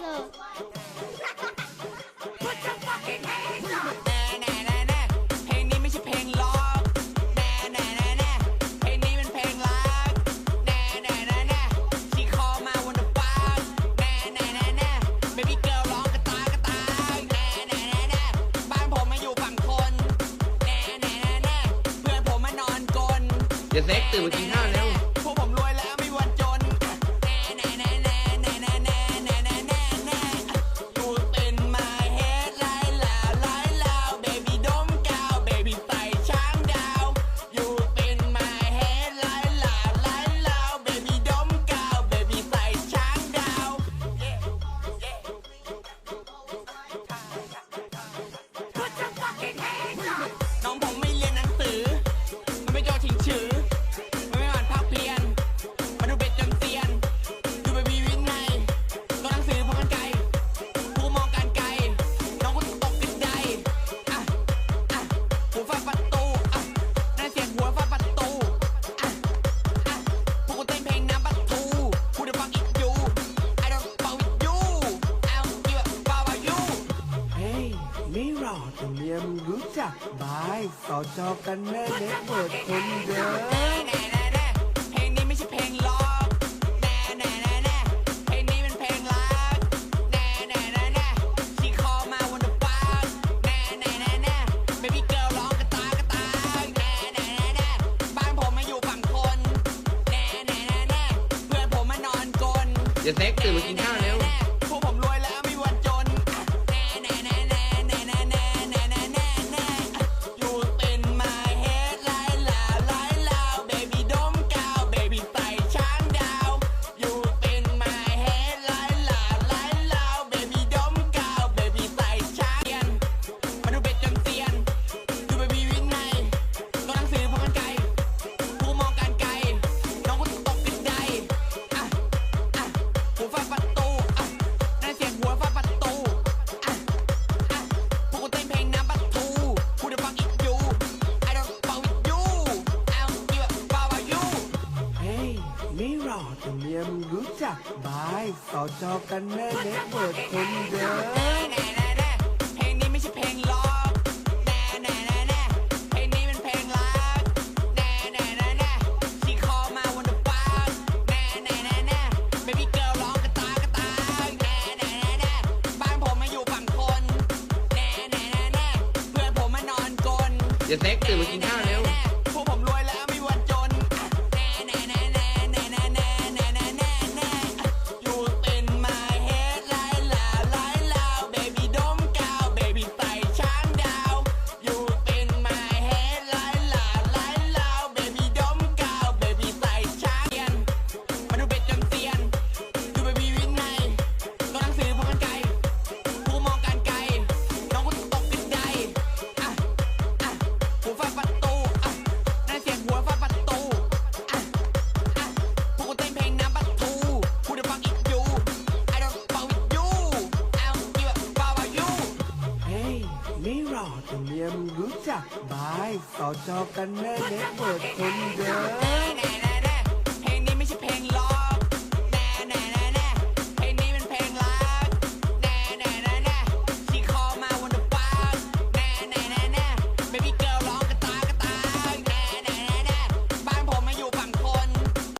แน่แน่แน่แน่เพลงนี้ไม่ใช่เพลงล็อกแน่แน่แน่แน่เพลงนี้เป็นเพลงรักแน่แน่แน่แน่ที่คอมาวนเดอร์ฟังแน่แน่แน่แน่ baby girl ร้องกระตายกระตายแน่แน่แน่แน่บ้านผมมาอยู่ฝั่งทนแน่แน่แน่แน่เพื่อนผมมานอนกล อย่าเซ็กตื่นมากินข้าวนะ เมียมรู้จักบายสอจอกันแน่เน็ตเวิร์ดคนเดิมเดี๋ยวเซ็กตื่นมากินข้าว จะเมียมึงรู้จักบายสอจอกันแม่เน็ตเบิร์ดคนเดิมเดี๋ยวเต็กตื่นมากินข้าว ล่อจนเรียนรู้จักบายสอจอกันแน่เน็ตเวิร์ดคนเดิม